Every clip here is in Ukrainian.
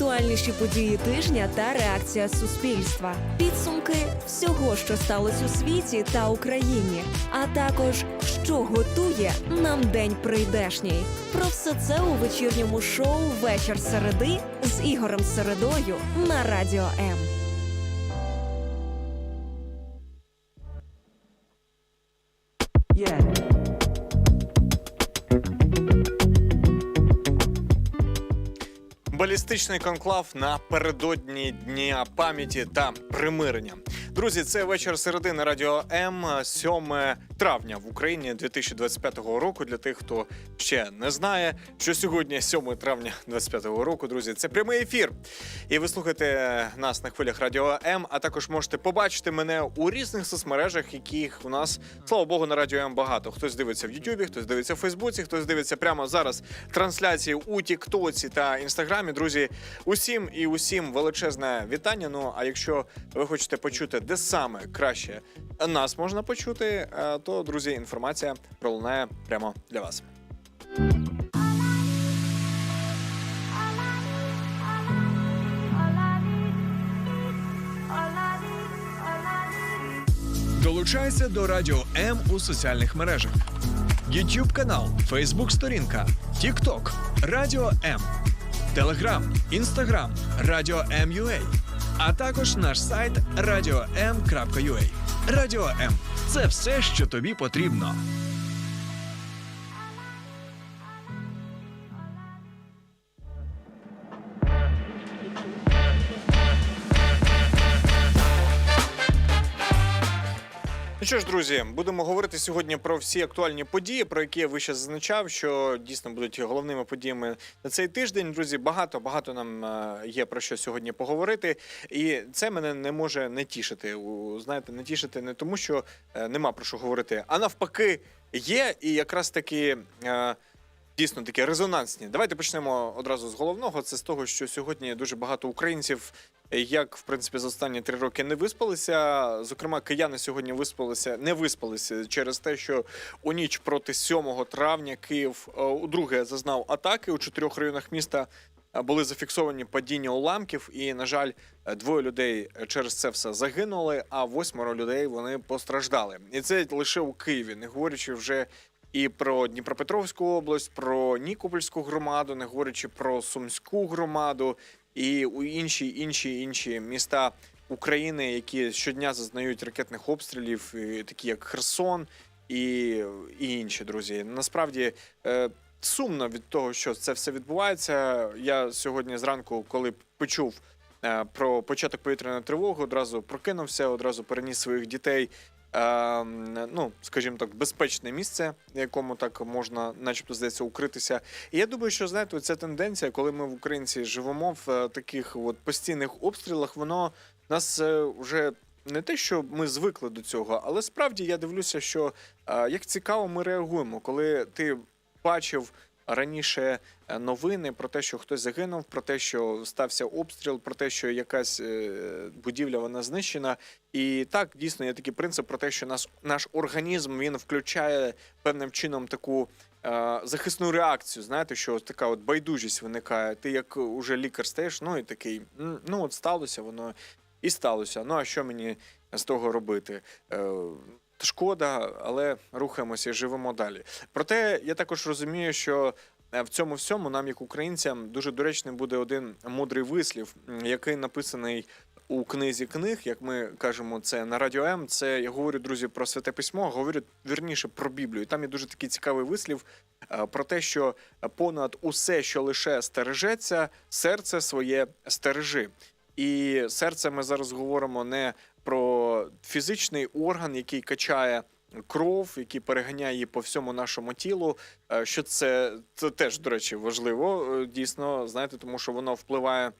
найактуальніші події тижня та реакція суспільства, підсумки всього, що сталося у світі та Україні, а також що готує нам день прийдешній. Про все це у вечірньому шоу Вечір середи з Ігорем Середою на радіо М. Балістичний конклав напередодні дня пам'яті та примирення. Друзі, це вечір середи на радіо М 7 травня в Україні 2025 року. Для тих, хто ще не знає, що сьогодні 7 травня 2025 року. Друзі, це прямий ефір. І ви слухаєте нас на хвилях радіо М. А також можете побачити мене у різних соцмережах, яких у нас слава Богу на радіо М багато. Хтось дивиться в Ютубі, хтось дивиться в Фейсбуці, хтось дивиться прямо зараз трансляції у Тіктоці та Інстаграмі. Друзі, усім і усім величезне вітання. Ну а якщо ви хочете почути, де саме краще нас можна почути, е, то друзі, інформація пролунає прямо для вас. Долучайся до Радіо М у соціальних мережах: YouTube канал, Facebook сторінка, TikTok, Радіо М, Telegram, Instagram, Радіо М.UA, а також наш сайт radio.m.ua. Радіо М це все, що тобі потрібно. Ну що ж, друзі, будемо говорити сьогодні про всі актуальні події, про які я вище зазначав, що дійсно будуть головними подіями на цей тиждень. Друзі, багато багато нам е, є про що сьогодні поговорити, і це мене не може не тішити. Знаєте, не тішити не тому, що е, нема про що говорити, а навпаки, є і якраз таки. Дійсно такі резонансні. Давайте почнемо одразу з головного. Це з того, що сьогодні дуже багато українців, як в принципі за останні три роки не виспалися. Зокрема, кияни сьогодні виспалися, не виспалися через те, що у ніч проти 7 травня Київ е, удруге зазнав атаки у чотирьох районах міста. е, Були зафіксовані падіння уламків, і на жаль, двоє людей через це все загинули, а восьмеро людей вони постраждали. І це лише у Києві, не говорячи вже і про Дніпропетровську область, про Нікопольську громаду, не говорячи про Сумську громаду і у інші інші інші міста України, які щодня зазнають ракетних обстрілів, такі як Херсон і, і інші друзі. Насправді. е, Сумно від того, що це все відбувається. Я сьогодні зранку, коли почув е, про початок повітряної тривоги, одразу прокинувся, одразу переніс своїх дітей е, ну, скажімо так, безпечне місце, в якому так можна, начебто, здається, укритися. І я думаю, що знаєте, ця тенденція, коли ми в українці живемо в е, таких от постійних обстрілах, воно нас е, вже. Не те, що ми звикли до цього, але справді я дивлюся, що е, як цікаво ми реагуємо, коли ти бачив раніше е, новини про те, що хтось загинув, про те, що стався обстріл, про те, що якась е, будівля вона знищена. І так дійсно є такий принцип про те, що наш, наш організм він включає певним чином таку. е, Захисну реакцію, знаєте, що така от байдужість виникає. Ти як уже лікар стаєш, ну і такий, ну от сталося воно і сталося. Ну а що мені з того робити? Шкода, але рухаємося і живемо далі. Проте я також розумію, що е, в цьому всьому нам, як українцям, дуже доречним буде один мудрий вислів, який написаний у книзі книг, як ми кажемо, це на радіо М. Це я говорю, друзі, про святе письмо, говорю вірніше про Біблію. І Там є дуже такий цікавий вислів е, про те, що понад усе, що лише стережеться, серце своє стережи. І серце ми зараз говоримо не про фізичний орган, який качає кров, який переганяє її по всьому нашому тілу. Е, Що це, це теж, до речі, важливо, е, дійсно, знаєте, тому що воно впливає.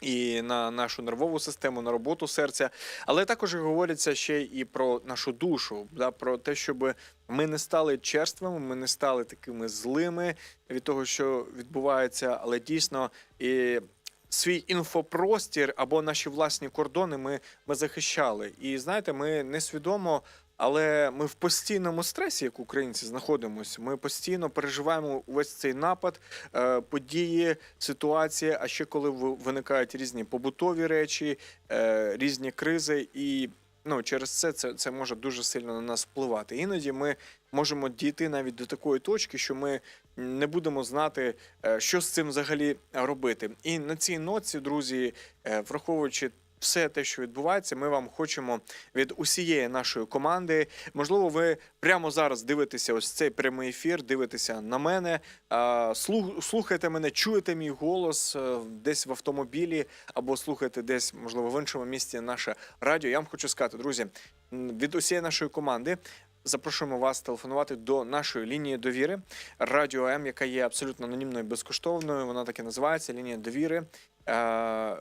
І на нашу нервову систему, на роботу серця, але також говориться ще і про нашу душу, да, про те, щоб ми не стали черствими, ми не стали такими злими від того, що відбувається, але дійсно і свій інфопростір або наші власні кордони ми, ми захищали. І знаєте, ми несвідомо але ми в постійному стресі, як українці, знаходимося. Ми постійно переживаємо увесь цей напад, е, події, ситуації. А ще коли ви- виникають різні побутові речі, е, різні кризи, і ну через це, це це може дуже сильно на нас впливати. Іноді ми можемо дійти навіть до такої точки, що ми не будемо знати, е, що з цим взагалі робити. І на цій ноці, друзі, е, враховуючи. Все те, що відбувається, ми вам хочемо від усієї нашої команди. Можливо, ви прямо зараз дивитеся ось цей прямий ефір, дивитеся на мене, а, слух- слухаєте мене, чуєте мій голос е, десь в автомобілі або слухаєте десь, можливо, в іншому місці наше радіо. Я вам хочу сказати, друзі, від усієї нашої команди. Запрошуємо вас телефонувати до нашої лінії довіри Радіо М, яка є абсолютно анонімною і безкоштовною. Вона так і називається лінія довіри. Е,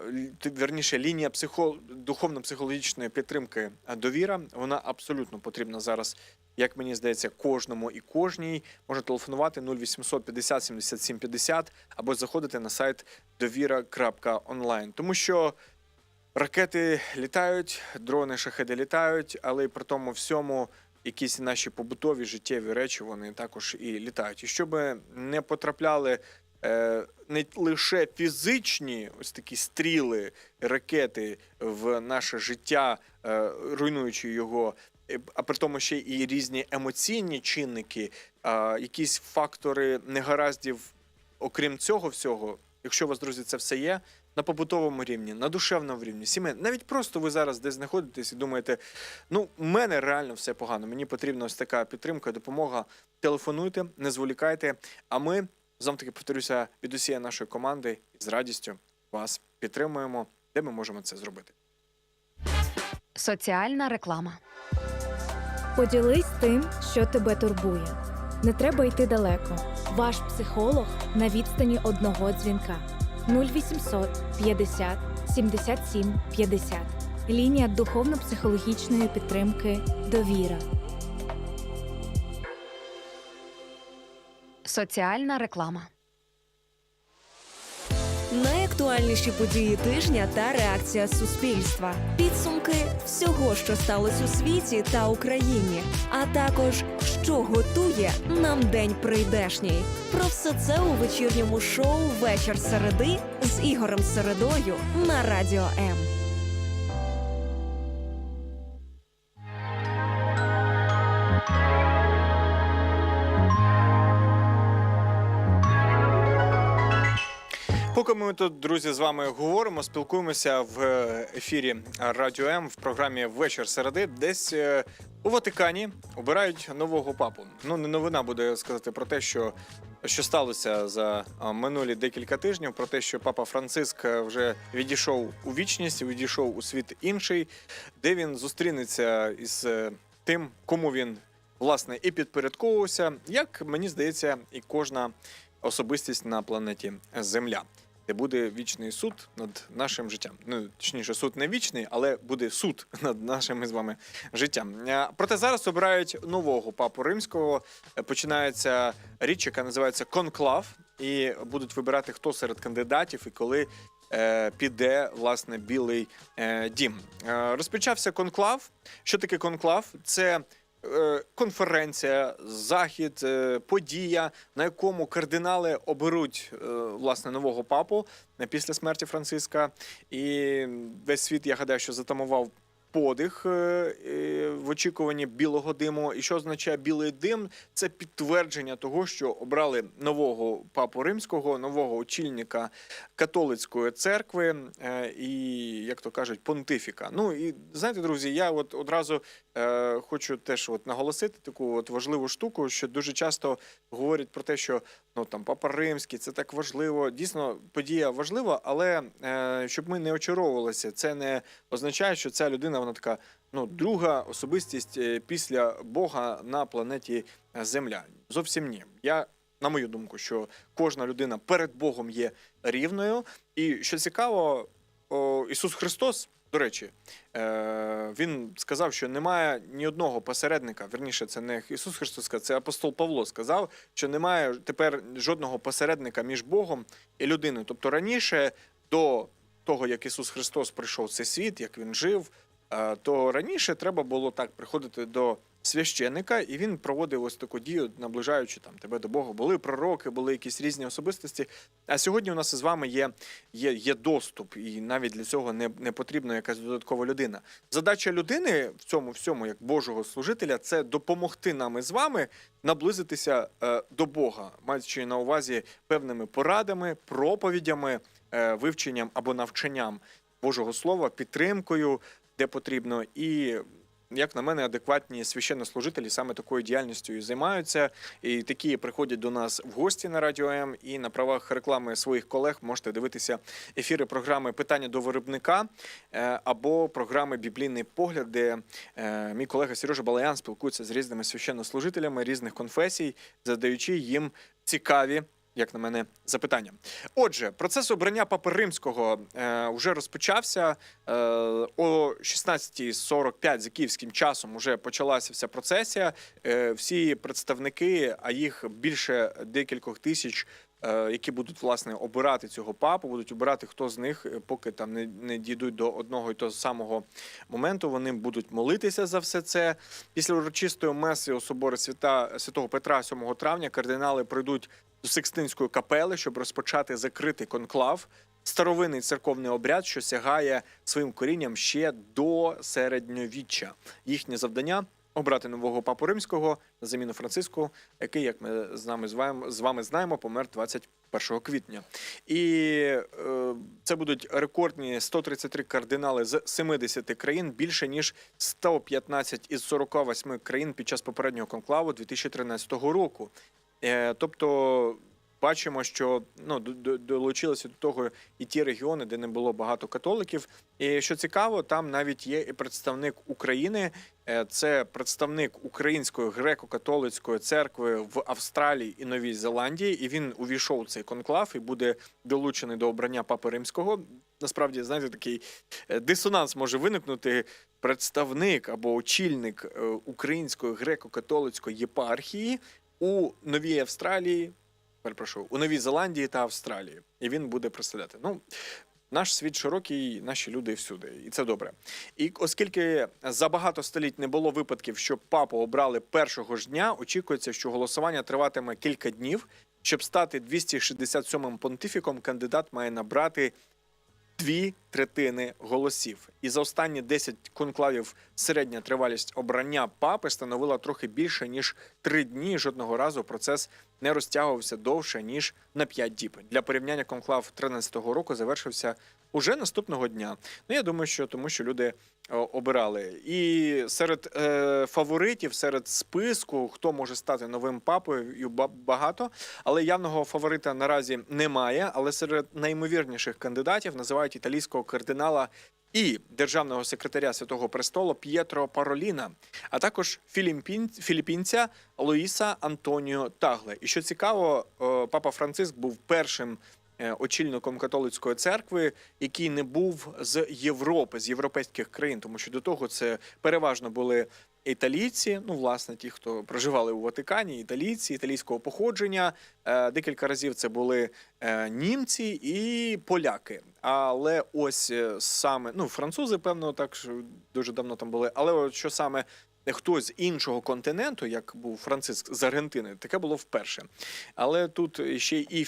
Верніше, лінія психо... духовно-психологічної підтримки е, довіра. Вона абсолютно потрібна зараз, як мені здається, кожному і кожній. Може телефонувати 0800 50 77 50 або заходити на сайт довіра.онлайн. Тому що ракети літають, дрони шахеди літають, але й при тому всьому якісь наші побутові життєві речі вони також і літають. І щоб не потрапляли е, не лише фізичні ось такі стріли, ракети в наше життя, е, руйнуючи його. е, А при тому ще і різні емоційні чинники, а, якісь фактори негараздів, окрім цього всього, якщо у вас, друзі, це все є, на побутовому рівні, на душевному рівні, сімей. Навіть просто ви зараз десь знаходитесь і думаєте, ну, в мене реально все погано. Мені потрібна ось така підтримка, допомога. Телефонуйте, не зволікайте. А ми знову таки повторюся від усієї нашої команди з радістю вас підтримуємо, де ми можемо це зробити. Соціальна реклама. Поділись тим, що тебе турбує. Не треба йти далеко. Ваш психолог на відстані одного дзвінка 0800 50 77 50. Лінія духовно-психологічної підтримки Довіра. Соціальна реклама. Найактуальніші події тижня та реакція суспільства, підсумки всього, що сталося у світі та Україні, а також що готує нам день прийдешній. Про все це у вечірньому шоу Вечір середи з Ігорем Середою на радіо М. Поки ми тут, друзі, з вами говоримо, спілкуємося в е, ефірі Радіо М в програмі Вечір середи. Десь е, у Ватикані обирають нового папу. Ну не новина буде сказати про те, що. Що сталося за минулі декілька тижнів? Про те, що папа Франциск е, вже відійшов у вічність, відійшов у світ інший, де він зустрінеться із тим, кому він власне і підпорядковувався, як мені здається, і кожна особистість на планеті Земля, де буде вічний суд над нашим життям. Ну точніше, суд не вічний, але буде суд над нашим з вами життям. Проте зараз обирають нового папу римського. Е, Починається річ, яка називається конклав, і будуть вибирати хто серед кандидатів і коли. е, Піде власне білий е, дім. Розпочався конклав. Що таке конклав? Це конференція, захід, е, подія, на якому кардинали оберуть е, власне нового папу е, після смерті Франциска. І весь світ, я гадаю, що затамував подих е, е, в очікуванні білого диму. І що означає білий дим? Це підтвердження того, що обрали нового папу римського, нового очільника католицької церкви е, і, як то кажуть, понтифіка. Ну і знаєте, друзі, я от одразу е, хочу теж от наголосити таку от важливу штуку, що дуже часто говорять про те, що ну там папа римський, це так важливо. Дійсно, подія важлива, але е, щоб ми не очаровувалися, це не означає, що ця людина вона така. Ну, друга особистість е, після Бога на планеті е, Земля. Зовсім ні. Я на мою думку, що кожна людина перед Богом є рівною. І що цікаво, о, Ісус Христос, до речі, е, він сказав, що немає ні одного посередника. Верніше, це не Ісус Христос це апостол Павло сказав, що немає тепер жодного посередника між Богом і людиною. Тобто раніше до того, як Ісус Христос прийшов в цей світ, як він жив, то раніше треба було так приходити до священника, і він проводив ось таку дію, наближаючи там тебе до Бога. Були пророки, були якісь різні особистості. А сьогодні у нас з вами є, є, є доступ, і навіть для цього не, не потрібна якась додаткова людина. Задача людини в цьому всьому, як Божого служителя, це допомогти нам із вами наблизитися е, до Бога, маючи на увазі певними порадами, проповідями, е, вивченням або навчанням Божого Слова, підтримкою, де потрібно, і як на мене, адекватні священнослужителі саме такою діяльністю і займаються. І такі приходять до нас в гості на радіо М. І на правах реклами своїх колег можете дивитися ефіри програми Питання до виробника е, або програми Біблійний погляд, де е, мій колега Сережа Балаян спілкується з різними священнослужителями різних конфесій, задаючи їм цікаві. Як на мене, запитання. Отже, процес обрання папи римського е, вже розпочався е, о 16.45 за київським часом. Уже почалася вся процесія. Е, всі представники, а їх більше декількох тисяч, які будуть власне обирати цього папу, будуть обирати хто з них, е, поки там не, не дійдуть до одного і того самого моменту. Вони будуть молитися за все це. Після урочистої меси у соборі свята святого Петра 7 травня кардинали прийдуть до Секстинської капели, щоб розпочати закритий конклав. Старовинний церковний обряд, що сягає своїм корінням ще до середньовіччя. Їхнє завдання обрати нового папу римського на заміну Франциску, який, як ми з нами з вами, знаємо, помер 21 квітня. І е, це будуть рекордні 133 кардинали з 70 країн, більше ніж 115 із 48 країн під час попереднього конклаву 2013 року. Е, тобто. Бачимо, що ну до- до- долучилися до того і ті регіони, де не було багато католиків. І що цікаво, там навіть є і представник України. Е, Це представник Української греко-католицької церкви в Австралії і Новій Зеландії. І він увійшов у цей конклав і буде долучений до обрання папи римського. Насправді, знаєте, такий е, дисонанс може виникнути. Представник або очільник е, Української греко-католицької єпархії у Новій Австралії перепрошую, у Новій Зеландії та Австралії. І він буде представляти. Ну, наш світ широкий, наші люди всюди, і це добре. І оскільки за багато століть не було випадків, що папу обрали першого ж дня, очікується, що голосування триватиме кілька днів. Щоб стати 267-м понтифіком, кандидат має набрати дві третини голосів. І за останні 10 конклавів середня тривалість обрання папи становила трохи більше ніж три дні. Жодного разу процес не розтягувався довше ніж на 5 діб. Для порівняння конклав 13-го року завершився уже наступного дня. Ну я думаю, що тому, що люди е, обирали. І серед е, фаворитів, серед списку, хто може стати новим папою, багато. Але явного фаворита наразі немає. Але серед найімовірніших кандидатів називають італійського кардинала і державного секретаря Святого Престолу П'єтро Пароліна, а також філіппін, філіппінця Луїса Антоніо Тагле. І що цікаво, е, папа Франциск був першим очільником католицької церкви, який не був з Європи, з європейських країн, тому що до того це переважно були. Італійці, ну власне, ті, хто проживали у Ватикані, італійці, італійського походження. Е, Декілька разів це були е, німці і поляки. Але ось е, саме ну французи, певно, так дуже давно там були. Але от що саме хтось з іншого континенту, як був Франциск з Аргентини, таке було вперше. Але тут ще і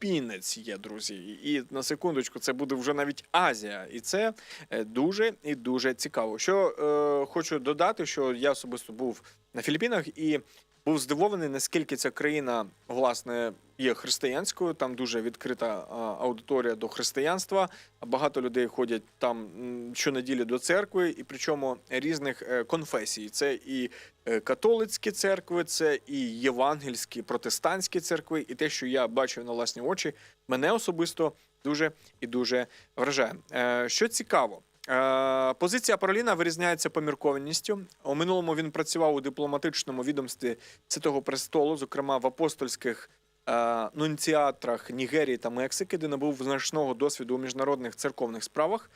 Філіппінець є, друзі. І на секундочку, це буде вже навіть Азія, і це е, дуже і дуже цікаво. Що е, хочу додати, що я особисто був на Філіппінах і був здивований, наскільки ця країна власне є християнською. Там дуже відкрита аудиторія до християнства. Багато людей ходять там щонеділі до церкви, і причому різних е, конфесій. Це і е, католицькі церкви, це і євангельські протестантські церкви, і те, що я бачив на власні очі, мене особисто дуже і дуже вражає. Е, Що цікаво. Е, Позиція Пароліна вирізняється поміркованістю. У минулому він працював у дипломатичному відомстві Святого Престолу, зокрема в апостольських е, нунціатрах Нігерії та Мексики, де набув значного досвіду у міжнародних церковних справах.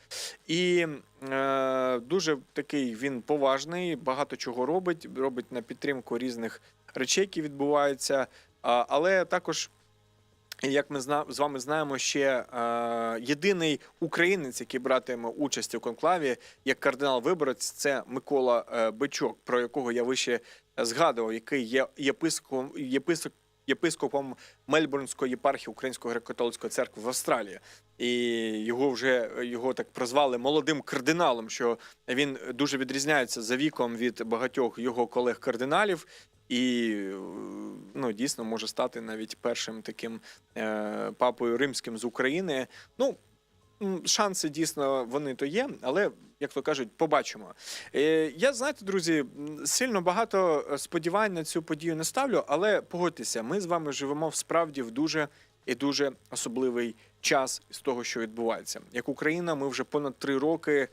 І е, дуже такий він поважний, багато чого робить, робить на підтримку різних речей, які відбуваються. Але також як ми з вами знаємо, ще е, єдиний українець, який братиме участь у конклаві, як кардинал-виборець, це Микола е, Бичок, про якого я вище згадував, який є єпископом, єпископ, єпископом Мельбурнської єпархії Української греко-католицької церкви в Австралії. І його вже його так прозвали молодим кардиналом, що він дуже відрізняється за віком від багатьох його колег-кардиналів. І ну, дійсно може стати навіть першим таким е, папою римським з України. Ну, шанси дійсно вони то є, але як то кажуть, побачимо. Е, я знаєте, друзі, сильно багато е, сподівань на цю подію не ставлю, але погодьтеся, ми з вами живемо справді в дуже і дуже особливий час з того, що відбувається. Як Україна, ми вже понад три роки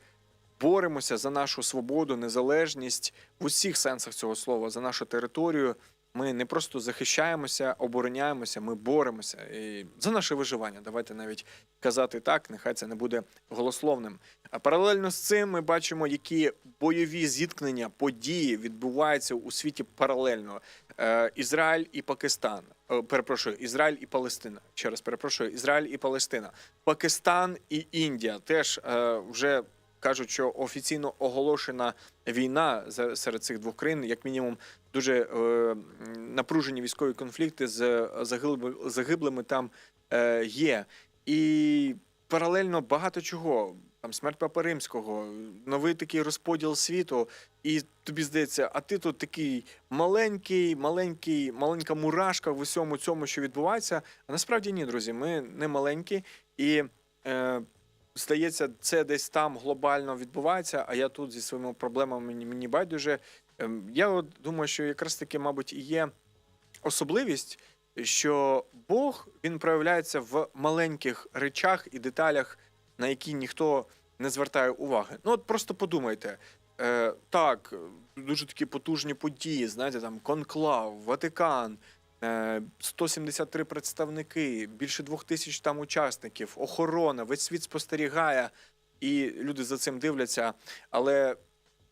боремося за нашу свободу, незалежність в усіх сенсах цього слова, за нашу територію. Ми не просто захищаємося, обороняємося, ми боремося і за наше виживання. Давайте навіть казати так, нехай це не буде голословним. А паралельно з цим ми бачимо, які бойові зіткнення, події відбуваються у світі паралельно. Е, Ізраїль і Пакистан. Е, перепрошую, Ізраїль і Палестина. Ще раз перепрошую, Ізраїль і Палестина. Пакистан і Індія теж е, вже кажуть, що офіційно оголошена війна серед цих двох країн, як мінімум, дуже е, напружені військові конфлікти з загибли- загиблими там е, є. І паралельно багато чого. Там смерть Папи Римського, новий такий розподіл світу, і тобі здається, а ти тут такий маленький, маленький, маленька мурашка в усьому цьому, що відбувається. А насправді ні, друзі, ми не маленькі, і е, здається, це десь там глобально відбувається. А я тут зі своїми проблемами мені, байдуже. Ем, Я от думаю, що якраз таки, мабуть, і є особливість, що Бог він проявляється в маленьких речах і деталях, на які ніхто не звертає уваги. Ну от просто подумайте. Е, так, дуже такі потужні події, знаєте, там Конклав, Ватикан, 173 представники, більше двох тисяч там учасників, охорона, весь світ спостерігає, і люди за цим дивляться. Але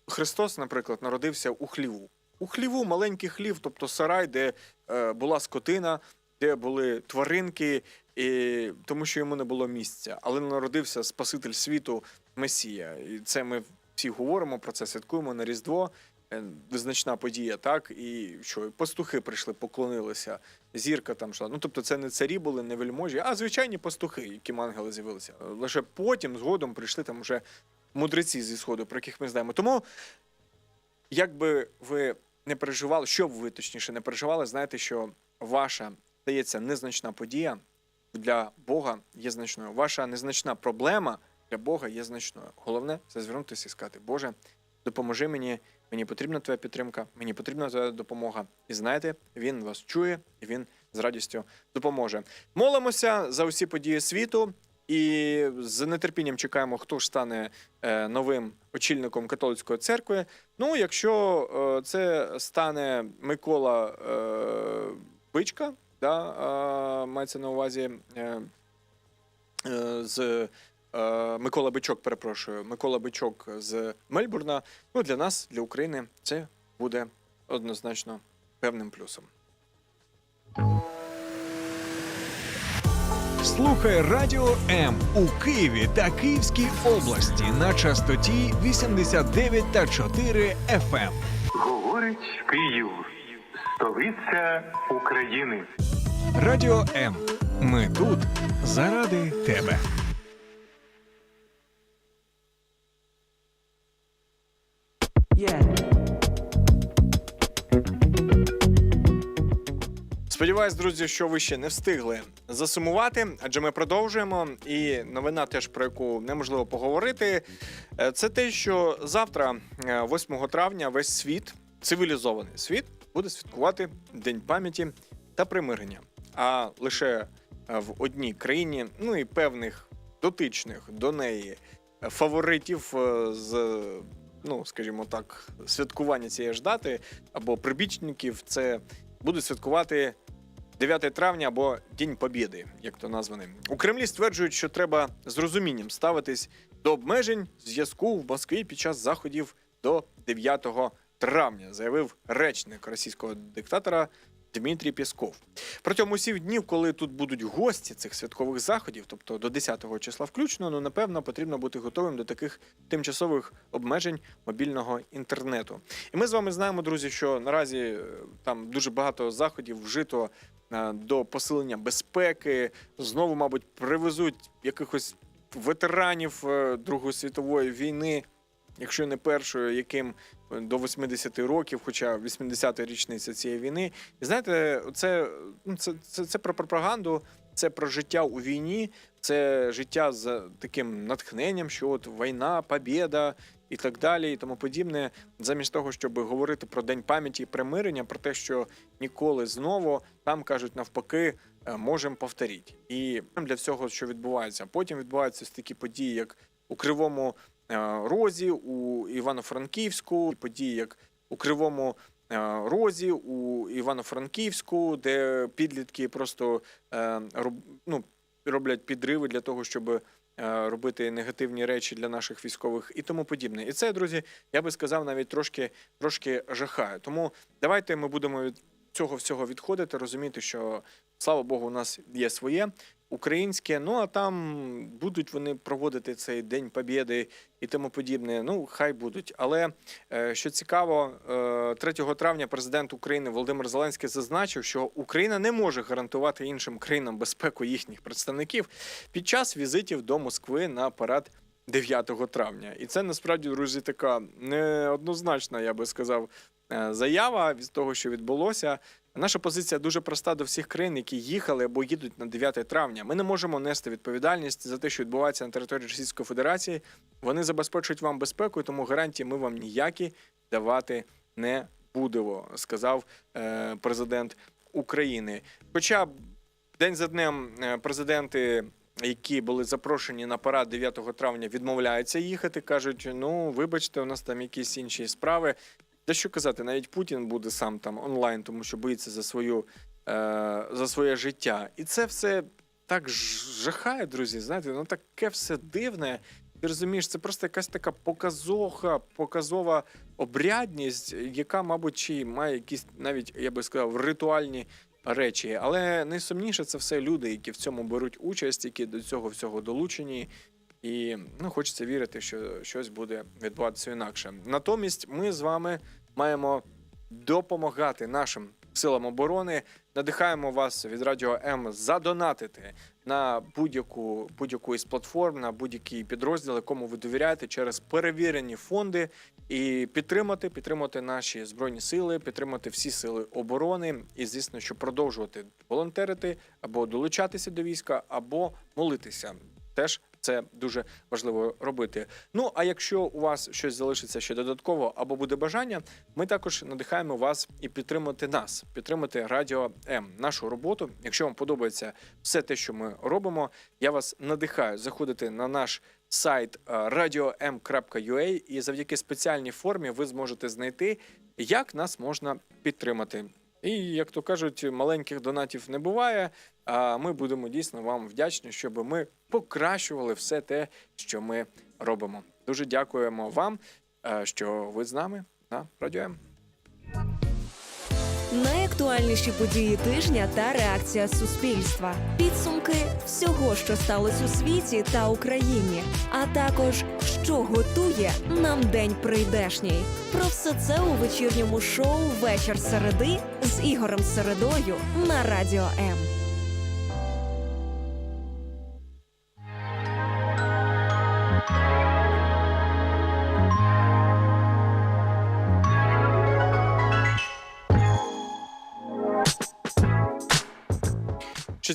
Христос, наприклад, народився у хліву. У хліву маленький хлів, тобто сарай, де е, була скотина, де були тваринки, і, тому що йому не було місця. Але народився Спаситель світу, Месія. І це ми всі говоримо про це, святкуємо на Різдво. Е, Визначна подія, так і що пастухи прийшли, поклонилися. Зірка там йшла. Ну тобто, це не царі були, не вельможі, а звичайні пастухи, яким ангели з'явилися. Е, Лише потім, згодом, прийшли там вже мудреці зі сходу, про яких ми знаємо. Тому, як би ви не переживали, що б ви точніше не переживали, знаєте, що ваша здається незначна подія для Бога є значною. Ваша незначна проблема для Бога є значною. Головне це звернутися і сказати, Боже, допоможи мені, мені потрібна твоя підтримка, мені потрібна твоя допомога. І знаєте, він вас чує і він з радістю допоможе. Молимося за усі події світу. І з нетерпінням чекаємо, хто ж стане е, новим очільником католицької церкви. Ну, якщо е, це стане Микола е, Бичка, да, мається на увазі з Микола Бичок, перепрошую, Микола Бичок з Мельбурна. Ну, для нас, для України, це буде однозначно певним плюсом. Слухай Радіо М у Києві та Київській області на частоті 89 та 4 FM. Говорить Київ, столиця України. Радіо М. Ми тут заради тебе. Сподіваюсь, друзі, що ви ще не встигли засумувати, адже ми продовжуємо. І новина, теж про яку неможливо поговорити, е, це те, що завтра, е, 8 травня, весь світ, цивілізований світ, буде святкувати День пам'яті та примирення. А лише е, в одній країні, ну і певних дотичних до неї е, фаворитів е, з. Ну, скажімо так, святкування цієї ж дати або прибічників, це будуть святкувати 9 травня або День Побєди, як то названий. У Кремлі стверджують, що треба з розумінням ставитись до обмежень зв'язку в Москві під час заходів до 9 травня, заявив речник російського диктатора Дмитрій Пєсков. Протягом усіх днів, коли тут будуть гості цих святкових заходів, тобто до 10 числа включно, ну напевно потрібно бути готовим до таких тимчасових обмежень мобільного інтернету. І ми з вами знаємо, друзі, що наразі е, там дуже багато заходів вжито е, до посилення безпеки. Знову, мабуть, привезуть якихось ветеранів е, Другої світової війни, якщо не першої, яким е, до 80 років, хоча 80-та річниця цієї війни. І знаєте, це, ну, це, це, це про пропаганду, це про життя у війні, це життя з таким натхненням, що от війна, побєда і так далі, і тому подібне, замість того, щоб говорити про день пам'яті і примирення, про те, що ніколи знову там кажуть навпаки, е, можемо повторити. І для всього, що відбувається, потім відбуваються такі події, як у Кривому Розі, у Івано-Франківську, події, як у Кривому е, Розі, у Івано-Франківську, де підлітки просто е, ну, роблять підриви для того, щоб е, робити негативні речі для наших військових і тому подібне. І це, друзі, я би сказав, навіть трошки, трошки жахає. Тому давайте ми будемо від цього всього відходити, розуміти, що слава Богу, у нас є своє українське. Ну а там будуть вони проводити цей День Побєди і тому подібне. Ну, хай будуть. Але е, що цікаво, е, 3 травня президент України Володимир Зеленський зазначив, що Україна не може гарантувати іншим країнам безпеку їхніх представників під час візитів до Москви на парад 9 травня. І це насправді, друзі, така неоднозначна, я би сказав, е, заява від того, що відбулося. Наша позиція дуже проста до всіх країн, які їхали або їдуть на 9 травня. Ми не можемо нести відповідальність за те, що відбувається на території Російської Федерації. Вони забезпечують вам безпеку, тому гарантії ми вам ніякі давати не будемо, сказав е, президент України. Хоча день за днем е, президенти. Які були запрошені на парад 9 травня, відмовляються їхати. кажуть: ну вибачте, у нас там якісь інші справи. Та що казати, навіть Путін буде сам там онлайн, тому що боїться за свою е, за своє життя. І це все так жахає, друзі. Знаєте, ну таке все дивне. Ти розумієш, це просто якась така показоха, показова обрядність, яка, мабуть, чи має якісь навіть, я би сказав, ритуальні речі. Але найсумніше це все люди, які в цьому беруть участь, які до цього всього долучені. І ну, хочеться вірити, що щось буде відбуватися інакше. Натомість ми з вами маємо допомагати нашим силам оборони. Надихаємо вас від Радіо М задонатити на будь-яку будь-яку із платформ, на будь-який підрозділ, якому ви довіряєте через перевірені фонди, і підтримати, підтримати наші збройні сили, підтримати всі сили оборони, і звісно, що продовжувати волонтерити або долучатися до війська, або молитися. Теж це дуже важливо робити. Ну а якщо у вас щось залишиться ще додатково або буде бажання, ми також надихаємо вас і підтримати нас, підтримати Радіо М, нашу роботу. Якщо вам подобається все те, що ми робимо, я вас надихаю заходити на наш сайт е, radio.m.ua і завдяки спеціальній формі ви зможете знайти, як нас можна підтримати. І як то кажуть, маленьких донатів не буває. А ми будемо дійсно вам вдячні, щоб ми покращували все те, що ми робимо. Дуже дякуємо вам, е, що ви з нами на Радіо М. Найактуальніші події тижня та реакція суспільства, підсумки всього, що сталося у світі та Україні, а також що готує нам день прийдешній. Про все це у вечірньому шоу Вечір середи з Ігорем Середою на Радіо М.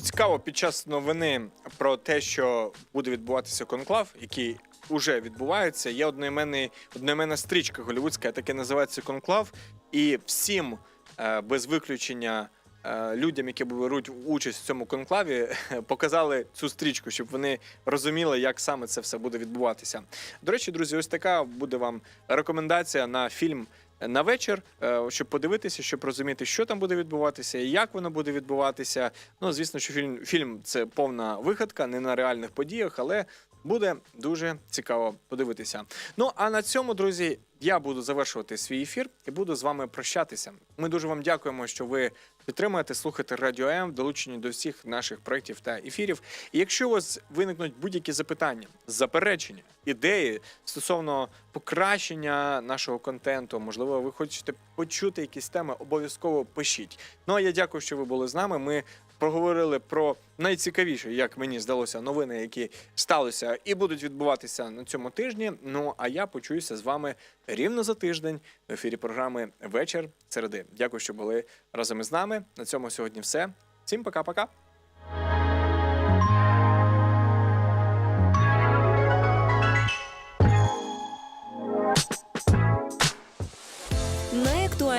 цікаво, під час новини про те, що буде відбуватися конклав, який уже відбувається, є одноіменний, одноіменна стрічка голівудська, таке називається конклав. І всім е, без виключення е, людям, які беруть участь в цьому конклаві, показали цю стрічку, щоб вони розуміли, як саме це все буде відбуватися. До речі, друзі, ось така буде вам рекомендація на фільм. На вечір, е, щоб подивитися, щоб розуміти, що там буде відбуватися і як воно буде відбуватися. Ну, звісно, що фільм, фільм це повна вигадка, не на реальних подіях, але буде дуже цікаво подивитися. Ну а на цьому, друзі, я буду завершувати свій ефір і буду з вами прощатися. Ми дуже вам дякуємо, що ви підтримуєте, слухайте Радіо М, долучені до всіх наших проєктів та ефірів. І якщо у вас виникнуть будь-які запитання, заперечення, ідеї стосовно покращення нашого контенту, можливо, ви хочете почути якісь теми, обов'язково пишіть. Ну а я дякую, що ви були з нами. Ми поговорили про найцікавіші, як мені здалося, новини, які сталися і будуть відбуватися на цьому тижні. Ну а я почуюся з вами рівно за тиждень в ефірі програми Вечір середи. Дякую, що були разом із нами. На цьому сьогодні все. Всім пока-пока.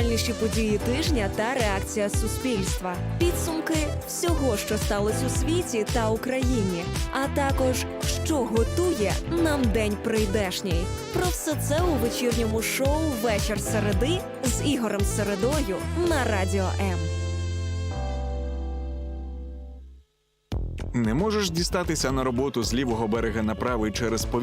Найактуальніші події тижня та реакція суспільства, підсумки всього, що сталося у світі та Україні, а також що готує нам день прийдешній. Про все це у вечірньому шоу Вечір середи з Ігорем Середою на радіо М. Не можеш дістатися на роботу з лівого берега на правий через повітря.